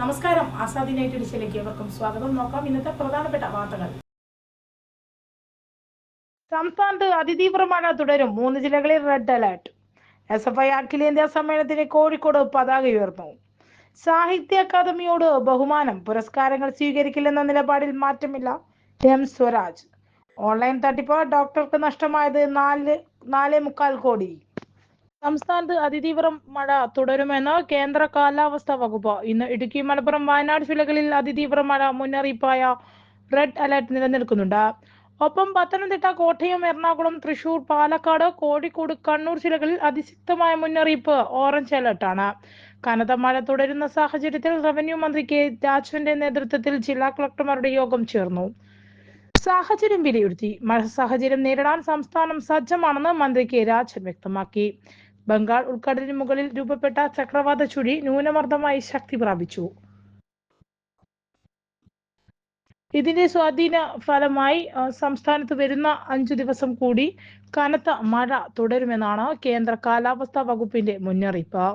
നമസ്കാരം. ആസാദി നൈറ്റ് ഡിഷയിലേക്ക് ഏവർക്കും സ്വാഗതം. നോക്കാം ഇന്നത്തെ പ്രധാനപ്പെട്ട വാർത്തകൾ. സംസ്ഥാനത്ത് അതിതീവ്ര മഴ തുടരും. മൂന്ന് ജില്ലകളിൽ red alert. S F I അഖിലേന്ത്യാ സമ്മേളനത്തിന് കോഴിക്കോട് പതാക ഉയർന്നു. സാഹിത്യ അക്കാദമിയോട് ബഹുമാനം. പുരസ്കാരങ്ങൾ സ്വീകരിക്കില്ലെന്ന നിലപാടിൽ മാറ്റമില്ല. എം സ്വരാജ്. ഓൺലൈൻ തട്ടിപ്പ് ഡോക്ടർക്ക് നഷ്ടമായത് നാല് നാലേ മുക്കാൽ കോടി. സംസ്ഥാനത്ത് അതിതീവ്ര മഴ തുടരുമെന്ന് കേന്ദ്ര കാലാവസ്ഥാ വകുപ്പ്. ഇന്ന് ഇടുക്കി മലപ്പുറം വയനാട് ജില്ലകളിൽ അതിതീവ്ര മഴ മുന്നറിയിപ്പായ റെഡ് അലർട്ട് നിലനിൽക്കുന്നുണ്ട്. ഒപ്പം പത്തനംതിട്ട കോട്ടയം എറണാകുളം തൃശൂർ പാലക്കാട് കോഴിക്കോട് കണ്ണൂർ ജില്ലകളിൽ അതിശക്തമായ മുന്നറിയിപ്പ് ഓറഞ്ച് അലർട്ടാണ്. കനത്ത മഴ തുടരുന്ന സാഹചര്യത്തിൽ റവന്യൂ മന്ത്രി കെ. രാജുവിന്റെ നേതൃത്വത്തിൽ ജില്ലാ കളക്ടർമാരുടെ യോഗം ചേർന്നു. സാഹചര്യം വിലയിരുത്തി. മഴ സാഹചര്യം നേരിടാൻ സംസ്ഥാനം സജ്ജമാണെന്ന് മന്ത്രി കെ. രാജൻ വ്യക്തമാക്കി. ബംഗാൾ ഉൾക്കടലിന് മുകളിൽ രൂപപ്പെട്ട ചക്രവാത ചുഴി ന്യൂനമർദ്ദമായി ശക്തി പ്രാപിച്ചു. ഇതിന്റെ സ്വാധീന ഫലമായി സംസ്ഥാനത്ത് വരുന്ന അഞ്ചു ദിവസം കൂടി കനത്ത മഴ തുടരുമെന്നാണ് കേന്ദ്ര കാലാവസ്ഥാ വകുപ്പിന്റെ മുന്നറിയിപ്പ്.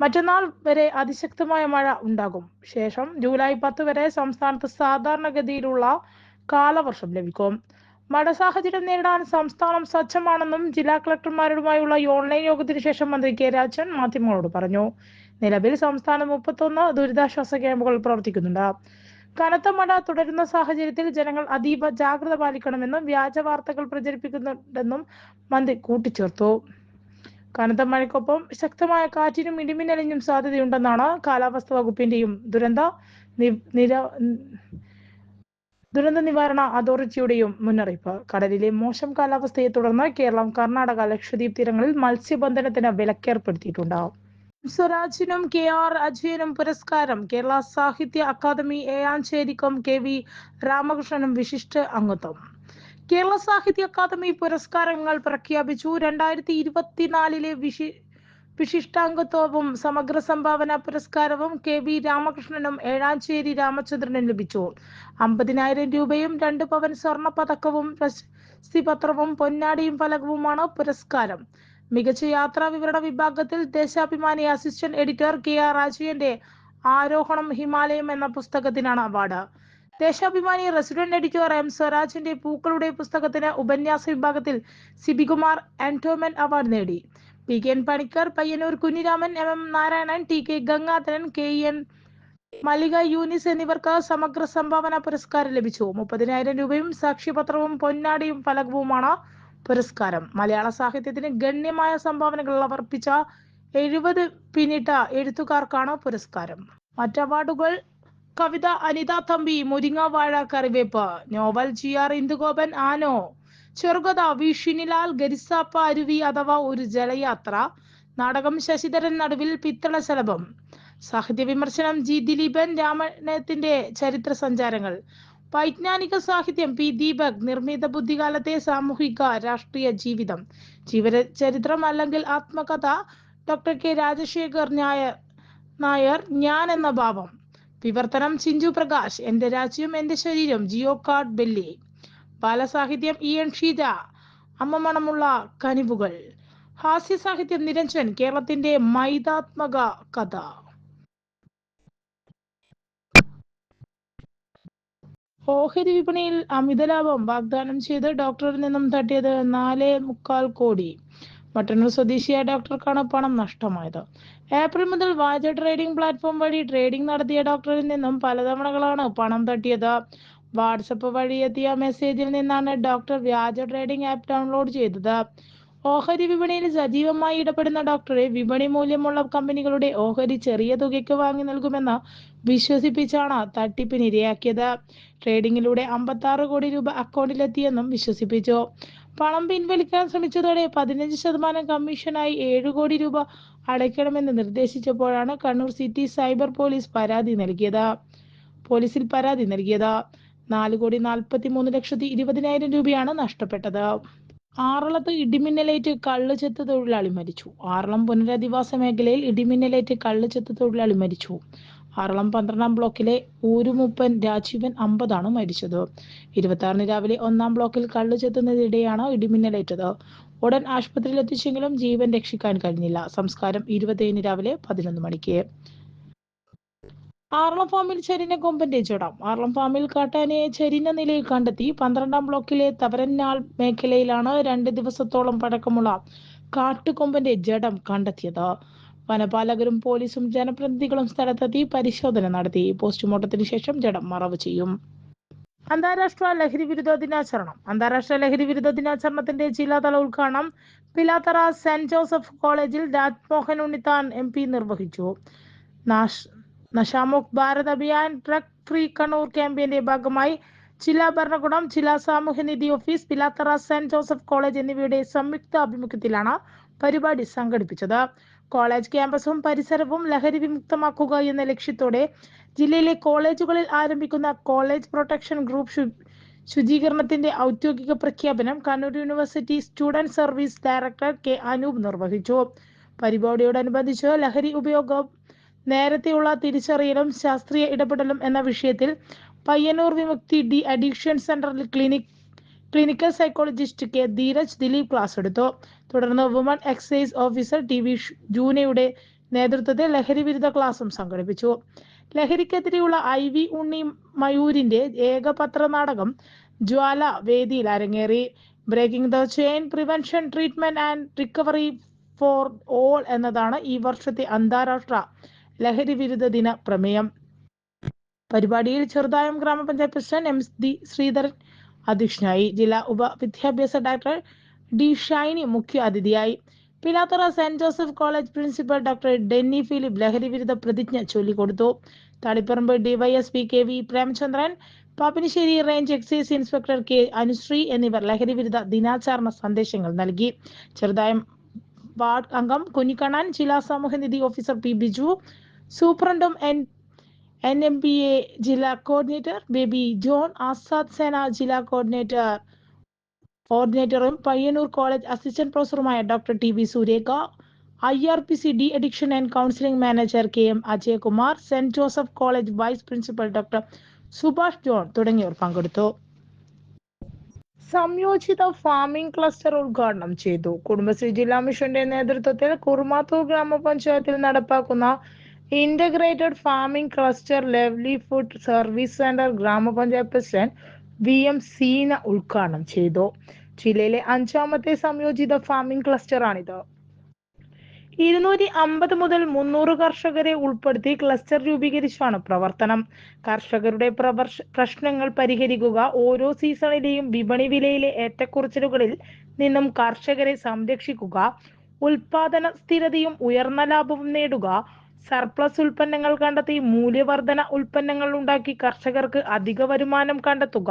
മറ്റന്നാൾ വരെ അതിശക്തമായ മഴ ഉണ്ടാകും. ശേഷം ജൂലൈ പത്ത് വരെ സംസ്ഥാനത്ത് സാധാരണഗതിയിലുള്ള കാലവർഷം ലഭിക്കും. മഴ സാഹചര്യം നേരിടാൻ സംസ്ഥാനം സജ്ജമാണെന്നും ജില്ലാ കളക്ടർമാരുമായുള്ള ഓൺലൈൻ യോഗത്തിന് ശേഷം മന്ത്രി കെ രാജൻ മാധ്യമങ്ങളോട് പറഞ്ഞു. നിലവിൽ സംസ്ഥാനം മുപ്പത്തൊന്ന് ദുരിതാശ്വാസ ക്യാമ്പുകൾ പ്രവർത്തിക്കുന്നുണ്ട്. കനത്ത മഴ തുടരുന്ന സാഹചര്യത്തിൽ ജനങ്ങൾ അതീവ ജാഗ്രത പാലിക്കണമെന്നും വ്യാജ വാർത്തകൾ പ്രചരിപ്പിക്കുന്നുണ്ടെന്നും മന്ത്രി കൂട്ടിച്ചേർത്തു. കനത്ത മഴയ്ക്കൊപ്പം ശക്തമായ കാറ്റിനും ഇടിമിന്നലിനും സാധ്യതയുണ്ടെന്നാണ് കാലാവസ്ഥാ വകുപ്പിന്റെയും ദുരന്ത നിര ദുരന്ത നിവാരണ അതോറിറ്റിയുടെയും മുന്നറിയിപ്പ്. കടലിലെ മോശം കാലാവസ്ഥയെ തുടർന്ന് കേരളം കർണാടക ലക്ഷദ്വീപ് തീരങ്ങളിൽ മത്സ്യബന്ധനത്തിന് വിലക്കേർപ്പെടുത്തിയിട്ടുണ്ട് സ്വരാജിനും കെ ആർ അജയനും പുരസ്കാരം. കേരള സാഹിത്യ അക്കാദമി ഏയാഞ്ചേരിക്കും കെ വി രാമകൃഷ്ണനും വിശിഷ്ട അംഗത്വം. കേരള സാഹിത്യ അക്കാദമി പുരസ്കാരങ്ങൾ പ്രഖ്യാപിച്ചു. രണ്ടായിരത്തി ഇരുപത്തിനാലിലെ വിശി വിശിഷ്ടാംഗത്വവും സമഗ്ര സംഭാവന പുരസ്കാരവും കെ വി രാമകൃഷ്ണനും ഏഴാഞ്ചേരി രാമചന്ദ്രനും ലഭിച്ചു. അമ്പതിനായിരം രൂപയും രണ്ട് പവൻ സ്വർണ പതക്കവും പത്രവും പൊന്നാടിയും ഫലകവുമാണ് പുരസ്കാരം. മികച്ച യാത്രാ വിവരണ വിഭാഗത്തിൽ Deshabhimani assistant editor K R രാജുവിന്റെ ആരോഹണം ഹിമാലയം എന്ന പുസ്തകത്തിനാണ് award. Deshabhimani resident editor M സ്വരാജിന്റെ പൂക്കളുടെ പുസ്തകത്തിന് ഉപന്യാസ വിഭാഗത്തിൽ സിബികുമാർ ആന്റോമൻ അവാർഡ് നേടി. P K N Panicker Payyanur Kunhiraman M M Narayanan T K Gangadharan K N Mallika Younus എന്നിവർക്ക് സമഗ്ര സംഭാവന പുരസ്കാരം ലഭിച്ചു. മുപ്പതിനായിരം രൂപയും സാക്ഷ്യപത്രവും പൊന്നാടിയും ഫലകവുമാണ് പുരസ്കാരം. മലയാള സാഹിത്യത്തിന് ഗണ്യമായ സംഭാവനകൾ അവർപ്പിച്ച എഴുപത് പിന്നിട്ട എഴുത്തുകാർക്കാണ് പുരസ്കാരം. മറ്റ് അവാർഡുകൾ കവിത Anitha Thampi Muringa Vazha Kariveppu novel G R Indugopan ആനോ ചെറുകഥ വി. ഷിനിലാൽ ഗരിസാപ്പ അരുവി അഥവാ ഒരു ജലയാത്ര നാടകം ശശിധരൻ നടുവിൽ പിത്തള ശലഭം സാഹിത്യ വിമർശനം ജി. ദിലീപൻ രാമണത്തിന്റെ ചരിത്ര സഞ്ചാരങ്ങൾ വൈജ്ഞാനിക സാഹിത്യം പി. ദീപക് നിർമ്മിത ബുദ്ധികാലത്തെ സാമൂഹിക രാഷ്ട്രീയ ജീവിതം ജീവര ചരിത്രം അല്ലെങ്കിൽ ആത്മകഥ ഡോക്ടർ കെ. രാജശേഖർ നായർ നായർ ഞാൻ എന്ന ഭാവം വിവർത്തനം ചിഞ്ചു പ്രകാശ് എന്റെ രാജ്യം എന്റെ ശരീരം ജിയോ കാർഡ് ബെല്ലി ബാലസാഹിത്യം ഇ എൻ ഷീജ അമ്മ മണമുള്ള കനിവുകൾ. ഹാസ്യ സാഹിത്യം നിരഞ്ജൻ കേരളത്തിന്റെ മൈതാത്മക കഥ. ഓഹരി വിപണിയിൽ അമിത ലാഭം വാഗ്ദാനം ചെയ്ത് ഡോക്ടറിൽ നിന്നും തട്ടിയത് നാലേ മുക്കാൽ കോടി. മട്ടന്നൂർ സ്വദേശിയായ ഡോക്ടർക്കാണ് പണം നഷ്ടമായത്. ഏപ്രിൽ മുതൽ വാജ ട്രേഡിംഗ് പ്ലാറ്റ്ഫോം വഴി ട്രേഡിംഗ് നടത്തിയ ഡോക്ടറിൽ നിന്നും പലതവണകളാണ് പണം തട്ടിയത്. വാട്സപ്പ് വഴി എത്തിയ മെസ്സേജിൽ നിന്നാണ് ഡോക്ടർ വ്യാജ ട്രേഡിംഗ് ആപ്പ് ഡൗൺലോഡ് ചെയ്തത്. ഓഹരി വിപണിയിൽ സജീവമായി ഇടപെടുന്ന ഡോക്ടറെ വിപണി മൂല്യമുള്ള കമ്പനികളുടെ ഓഹരി ചെറിയ തുകയ്ക്ക് വാങ്ങി നൽകുമെന്ന് വിശ്വസിപ്പിച്ചാണ് തട്ടിപ്പിന് ഇരയാക്കിയത്. ട്രേഡിംഗിലൂടെ അമ്പത്തി കോടി രൂപ അക്കൗണ്ടിലെത്തിയെന്നും വിശ്വസിപ്പിച്ചു. പണം പിൻവലിക്കാൻ ശ്രമിച്ചതോടെ പതിനഞ്ച് ശതമാനം കമ്മീഷനായി ഏഴ് കോടി രൂപ അടയ്ക്കണമെന്ന് നിർദ്ദേശിച്ചപ്പോഴാണ് കണ്ണൂർ സിറ്റി സൈബർ പോലീസ് പരാതി നൽകിയത്. പോലീസിൽ പരാതി നൽകിയത്. നാല് കോടി നാൽപ്പത്തി മൂന്ന് ലക്ഷത്തി ഇരുപതിനായിരം രൂപയാണ് നഷ്ടപ്പെട്ടത്. ആറളത്ത് ഇടിമിന്നലേറ്റ് കള്ളുചെത്ത് തൊഴിലാളി മരിച്ചു. ആറളം പുനരധിവാസ മേഖലയിൽ ഇടിമിന്നലേറ്റ് കള്ളുചെത്ത് തൊഴിലാളി മരിച്ചു. ആറളം പന്ത്രണ്ടാം ബ്ലോക്കിലെ ഊരുമുപ്പൻ രാജീവൻ അമ്പതാണ് മരിച്ചത്. ഇരുപത്തി ആറിന് രാവിലെ ഒന്നാം ബ്ലോക്കിൽ കള്ളു ചെത്തുന്നതിനിടെയാണ് ഇടിമിന്നലേറ്റത്. ഉടൻ ആശുപത്രിയിൽ എത്തിച്ചെങ്കിലും ജീവൻ രക്ഷിക്കാൻ കഴിഞ്ഞില്ല. സംസ്കാരം ഇരുപത്തിയേഴിന് രാവിലെ പതിനൊന്ന് മണിക്ക്. ആർളം ഫാമിൽ ചെരിനെ കൊമ്പന്റെ ജഡം ആറളം ഫാമിൽ കാട്ടാനയെ ചെരിഞ്ഞ നിലയിൽ കണ്ടെത്തി. പന്ത്രണ്ടാം ബ്ലോക്കിലെ തവരന്നാൾ മേഖലയിലാണ് രണ്ട് ദിവസത്തോളം പഴക്കമുള്ള കാട്ടുകൊമ്പന്റെ ജഡം കണ്ടെത്തിയത്. വനപാലകരും പോലീസും ജനപ്രതിനിധികളും സ്ഥലത്തെത്തി പരിശോധന നടത്തി. പോസ്റ്റ്മോർട്ടത്തിന് ശേഷം ജഡം മറവ് ചെയ്യും. അന്താരാഷ്ട്ര ലഹരി വിരുദ്ധ ദിനാചരണം. അന്താരാഷ്ട്ര ലഹരി വിരുദ്ധ ദിനാചരണത്തിന്റെ ജില്ലാതല ഉദ്ഘാടനം പിലാത്തറ സെന്റ് ജോസഫ് കോളേജിൽ രാജ്മോഹൻ ഉണ്ണിത്താൻ എം പി നിർവഹിച്ചു. നഷാമുഖ് ഭാരത് അഭിയാൻ ഡ്രഗ് ഫ്രീ കണ്ണൂർ ക്യാമ്പയിന്റെ ഭാഗമായി. ജില്ലാ ഭരണകൂടം ജില്ലാ സാമൂഹ്യനിധി office Pilathara saint Joseph college എന്നിവയുടെ സംയുക്ത ആഭിമുഖ്യത്തിലാണ് പരിപാടി സംഘടിപ്പിച്ചത്. കോളേജ് ക്യാമ്പസും പരിസരവും ലഹരി വിമുക്തമാക്കുക എന്ന ലക്ഷ്യത്തോടെ ജില്ലയിലെ കോളേജുകളിൽ ആരംഭിക്കുന്ന കോളേജ് പ്രൊട്ടക്ഷൻ ഗ്രൂപ്പ് ശുചീകരണത്തിന്റെ ഔദ്യോഗിക പ്രഖ്യാപനം Kannur university student service director K Anoop നിർവഹിച്ചു. പരിപാടിയോടനുബന്ധിച്ച് ലഹരി ഉപയോഗം നേരത്തെയുള്ള തിരിച്ചറിയലും ശാസ്ത്രീയ ഇടപെടലും എന്ന വിഷയത്തിൽ പയ്യന്നൂർ വിമുക്തി ഡി അഡിക്ഷൻ സെന്ററിൽ clinic clinical psychologist K Dheeraj Dileep class എടുത്തു. തുടർന്ന് woman excise officer T V ജൂനയുടെ നേതൃത്വത്തിൽ ലഹരി വിരുദ്ധ ക്ലാസും സംഘടിപ്പിച്ചു. ലഹരിക്കെതിരെയുള്ള ഐ വി ഉണ്ണി മയൂരിന്റെ ഏകപത്ര നാടകം ജ്വാല വേദിയിൽ അരങ്ങേറി. Breaking the chain prevention treatment and recovery for all എന്നതാണ് ഈ വർഷത്തെ അന്താരാഷ്ട്ര ലഹരി വിരുദ്ധ ദിന പ്രമേയം. പരിപാടിയിൽ ചെറുതായം ഗ്രാമപഞ്ചായത്ത് പ്രസിഡന്റ് എം ഡി ശ്രീധരൻ അധ്യക്ഷനായി ജില്ലാ ഉപവിദ്യാഭ്യാസ ഡയറക്ടർ ഡി ഷൈനി മുഖ്യ അതിഥിയായി. Pilathara saint Joseph college principal doctor Denny Philip ലഹരി വിരുദ്ധ പ്രതിജ്ഞ ചൊല്ലിക്കൊടുത്തു. Taliparamba DYSP K V Premachandran Pappinisseri range excise inspector K Anusree എന്നിവർ ലഹരി വിരുദ്ധ ദിനാചരണ സന്ദേശങ്ങൾ നൽകി. ചെറുതായം വാർഡ് അംഗം കുഞ്ഞിക്കണ്ണൻ ജില്ലാ സാമൂഹ്യനിധി officer P Biju സൂപ്രണ്ടും N N M P A ജില്ലാ coordinator Baby John Azad Sena ജില്ലാ കോർഡിനേറ്റർ കോർഡിനേറ്ററും Payyanur college assistant പ്രൊഫസറുമായ doctor T V Suryekha I R P C D addiction and counselling manager K M Ajayakumar saint Joseph college vice principal doctor Subhash John തുടങ്ങിയവർ പങ്കെടുത്തു. സംയോജിത farming cluster ഉദ്ഘാടനം ചെയ്തു. കുടുംബശ്രീ ജില്ലാ മിഷന്റെ നേതൃത്വത്തിൽ കുറുമാത്തൂർ ഗ്രാമപഞ്ചായത്തിൽ നടപ്പാക്കുന്ന integrated farming cluster lively food service center ഗ്രാമപഞ്ചായത്ത് പ്രസിഡന്റ് വി എം സീന ഉദ്ഘാടനം ചെയ്തു. ജില്ലയിലെ അഞ്ചാമത്തെ സംയോജിത ഫാമിംഗ് ക്ലസ്റ്ററാണിത് ഇരുന്നൂറ്റി അമ്പത് മുതൽ മുന്നൂറ് കർഷകരെ ഉൾപ്പെടുത്തി ക്ലസ്റ്റർ രൂപീകരിച്ചാണ് പ്രവർത്തനം. കർഷകരുടെ പ്രശ്നങ്ങൾ പരിഹരിക്കുക ഓരോ സീസണിലെയും വിപണി വിലയിലെ ഏറ്റക്കുറച്ചിലുകളിൽ നിന്നും കർഷകരെ സംരക്ഷിക്കുക ഉൽപാദന സ്ഥിരതയും ഉയർന്ന ലാഭവും നേടുക സർപ്ലസ് ഉൽപ്പന്നങ്ങൾ കണ്ടെത്തി മൂല്യവർധന ഉൽപ്പന്നങ്ങൾ ഉണ്ടാക്കി കർഷകർക്ക് അധിക വരുമാനം കണ്ടെത്തുക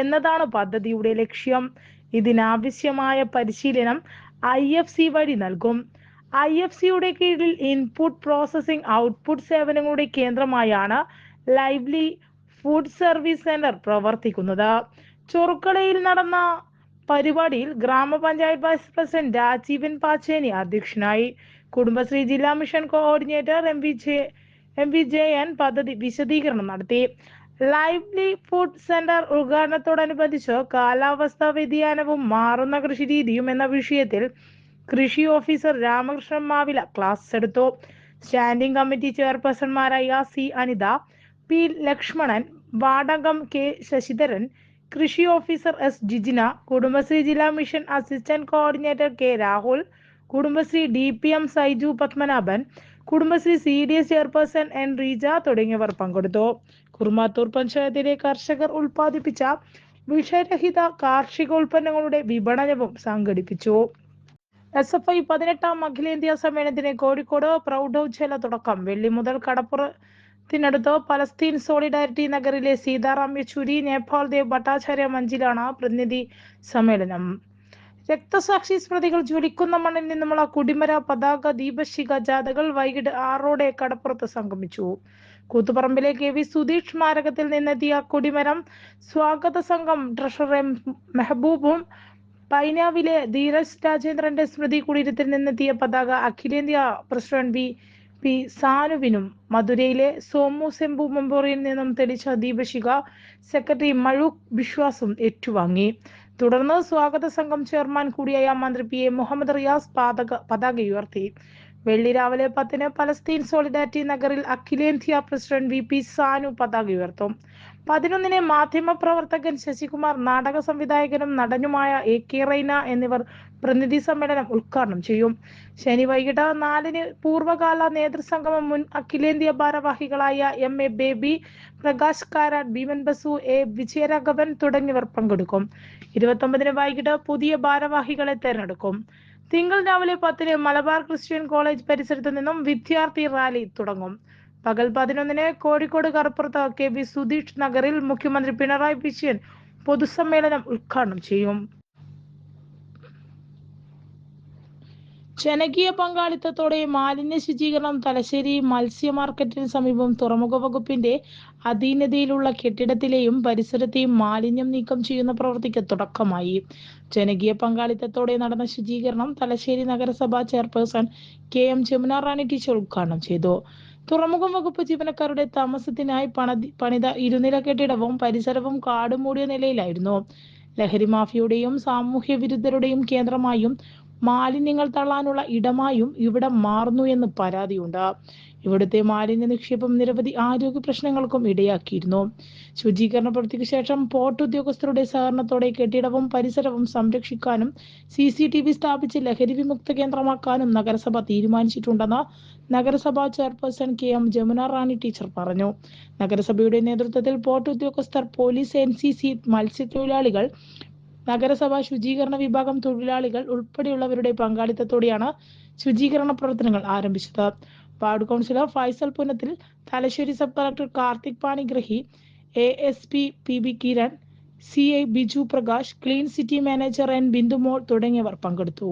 എന്നതാണ് പദ്ധതിയുടെ ലക്ഷ്യം. ഇതിനാവശ്യമായ പരിശീലനം ഐ എഫ് സി വഴി നൽകും. ഐ എഫ് സിയുടെ കീഴിൽ ഇൻപുട്ട് പ്രോസസ്സിംഗ് ഔട്ട്പുട്ട് സേവനങ്ങളുടെ കേന്ദ്രമായാണ് ലൈവ്ലി ഫുഡ് സർവീസ് സെന്റർ പ്രവർത്തിക്കുന്നത്. ചൊറുക്കളയിൽ നടന്ന പരിപാടിയിൽ ഗ്രാമപഞ്ചായത്ത് വൈസ് പ്രസിഡന്റ് രാജീവൻ പാച്ചേനി അധ്യക്ഷനായി. കുടുംബശ്രീ ജില്ലാ mission coordinator M V J M V Jayan പദ്ധതി വിശദീകരണം നടത്തി. ലൈവ്ലി ഫുഡ് സെന്റർ ഉദ്ഘാടനത്തോടനുബന്ധിച്ച് കാലാവസ്ഥാ വ്യതിയാനവും മാറുന്ന കൃഷിരീതിയും എന്ന വിഷയത്തിൽ കൃഷി ഓഫീസർ രാമകൃഷ്ണൻ മാവില ക്ലാസ് എടുത്തു. Standing committee ചെയർപേഴ്സൺമാരായ C Anitha P Lakshmanan Vadakam K Sasidharan കൃഷി ഓഫീസർ എസ് ജിജിന കുടുംബശ്രീ ജില്ലാ mission assistant coordinator K Rahul Kudumbashree D P M Saiju Padmanabhan Kudumbashree C D S chairperson N Reeja തുടങ്ങിയവർ പങ്കെടുത്തു. കുറുമാത്തൂർ പഞ്ചായത്തിലെ കർഷകർ ഉൽപ്പാദിപ്പിച്ച വിഷരഹിത കാർഷിക ഉൽപ്പന്നങ്ങളുടെ വിപണനവും സംഘടിപ്പിച്ചു. എസ് എഫ് ഐ പതിനെട്ടാം അഖിലേന്ത്യാ സമ്മേളനത്തിന് കോഴിക്കോട് പ്രൗഢോജ്വല തുടക്കം. വെള്ളി മുതൽ കടപ്പുറത്തിനടുത്ത് പലസ്തീൻ സോളിഡാരിറ്റി നഗറിലെ സീതാറാം യെച്ചൂരി നേപ്പാൾ ദേവ് ഭട്ടാചാര്യ മഞ്ചിലാണ് പ്രതിനിധി സമ്മേളനം. രക്തസാക്ഷി സ്മൃതികൾ ജ്വലിക്കുന്ന മണ്ണിൽ നിന്നുമുള്ള കുടിമര പതാക ദീപശിഖ ജാഥകൾ വൈകിട്ട് ആറോടെ കടപ്പുറത്ത് സംഗമിച്ചു. കൂത്തുപറമ്പിലെ കെ വി. സുധീഷ് സ്മാരകത്തിൽ നിന്നെത്തിയ കൊടിമരം സ്വാഗത സംഘം ട്രഷറർ എം. മെഹബൂബും പൈനാവിലെ ധീരജ് രാജേന്ദ്രന്റെ സ്മൃതി കുടീരത്തിൽ നിന്നെത്തിയ പതാക അഖിലേന്ത്യാ പ്രസിഡന്റ് ബി പി. സാനുവിനും മധുരയിലെ സോമു സെമ്പു മെമ്പോറിയിൽ നിന്നും തെളിച്ച ദീപശിഖ സെക്രട്ടറി മഴൂഖ് ബിശ്വാസും ഏറ്റുവാങ്ങി. തുടർന്ന് സ്വാഗത സംഘം ചെയർമാൻ കൂടിയായ മന്ത്രി പി എ മുഹമ്മദ് റിയാസ് പതാക പതാക ഉയർത്തി. വെള്ളി രാവിലെ പത്തിന് പലസ്തീൻ സോളിഡാരിറ്റി നഗറിൽ അഖിലേന്ത്യാ പ്രസിഡന്റ് വി പി സാനു പതാക ഉയർത്തും. പതിനൊന്നിന് മാധ്യമപ്രവർത്തകൻ ശശികുമാർ നാടക സംവിധായകനും നടനുമായ എ കെ റൈന എന്നിവർ പ്രതിനിധി സമ്മേളനം ഉദ്ഘാടനം ചെയ്യും. ശനി വൈകിട്ട് നാലിന് പൂർവകാല നേതൃസംഗമം മുൻ അഖിലേന്ത്യാ ഭാരവാഹികളായ M A Baby Prakash Karat Biman Basu A Vijayaraghavan തുടങ്ങിയവർ പങ്കെടുക്കും. ഇരുപത്തൊമ്പതിന് വൈകിട്ട് പുതിയ ഭാരവാഹികളെ തെരഞ്ഞെടുക്കും. തിങ്കൾ രാവിലെ പത്തിന് മലബാർ ക്രിസ്ത്യൻ കോളേജ് പരിസരത്ത് നിന്നും വിദ്യാർത്ഥി റാലി തുടങ്ങും. പകൽ പതിനൊന്നിന് കോഴിക്കോട് കറുപ്പുറത്ത് കെ വി സുധീഷ് നഗറിൽ മുഖ്യമന്ത്രി പിണറായി വിജയൻ പൊതുസമ്മേളനം ഉദ്ഘാടനം ചെയ്യും. ജനകീയ പങ്കാളിത്തത്തോടെ മാലിന്യ ശുചീകരണം തലശ്ശേരി മത്സ്യ മാർക്കറ്റിന് സമീപം തുറമുഖ വകുപ്പിന്റെ അധീനതയിലുള്ള കെട്ടിടത്തിലെയും പരിസരത്തെയും മാലിന്യം നീക്കം ചെയ്യുന്ന പ്രവൃത്തിക്ക് തുടക്കമായി. ജനകീയ പങ്കാളിത്തത്തോടെ നടന്ന ശുചീകരണം തലശ്ശേരി നഗരസഭാ chairperson K M Jamuna Rani teacher ഉദ്ഘാടനം ചെയ്തു. തുറമുഖം വകുപ്പ് ജീവനക്കാരുടെ താമസത്തിനായി പണി പണിത ഇരുനില കെട്ടിടവും പരിസരവും കാടുമൂടിയ നിലയിലായിരുന്നു. ലഹരി മാഫിയുടെയും സാമൂഹ്യ വിരുദ്ധരുടെയും കേന്ദ്രമായും മാലിന്യങ്ങൾ തള്ളാനുള്ള ഇടമായും ഇവിടെ മാറുന്നു എന്ന് പരാതിയുണ്ട്. ഇവിടുത്തെ മാലിന്യ നിക്ഷേപം നിരവധി ആരോഗ്യ പ്രശ്നങ്ങൾക്കും ഇടയാക്കിയിരുന്നു. ശുചീകരണ പ്രവൃത്തിക്ക് ശേഷം പോർട്ട് ഉദ്യോഗസ്ഥരുടെ സഹകരണത്തോടെ കെട്ടിടവും പരിസരവും സംരക്ഷിക്കാനും സി സി ടി വി സ്ഥാപിച്ച് ലഹരി വിമുക്ത കേന്ദ്രമാക്കാനും നഗരസഭ തീരുമാനിച്ചിട്ടുണ്ടെന്ന് നഗരസഭാ chairperson K M Jamuna Rani teacher പറഞ്ഞു. നഗരസഭയുടെ നേതൃത്വത്തിൽ പോർട്ട് ഉദ്യോഗസ്ഥർ പോലീസ് എൻ സി സി മത്സ്യത്തൊഴിലാളികൾ നഗരസഭ ശുചീകരണ വിഭാഗം തൊഴിലാളികൾ ഉൾപ്പെടെയുള്ളവരുടെ പങ്കാളിത്തത്തോടെയാണ് ശുചീകരണ പ്രവർത്തനങ്ങൾ ആരംഭിച്ചത്. Ward councillor Faisal Punathil Thalassery sub collector Karthik Panigrahi A S P P B Kiran C I Biju Prakash clean city manager N Bindumol തുടങ്ങിയവർ പങ്കെടുത്തു.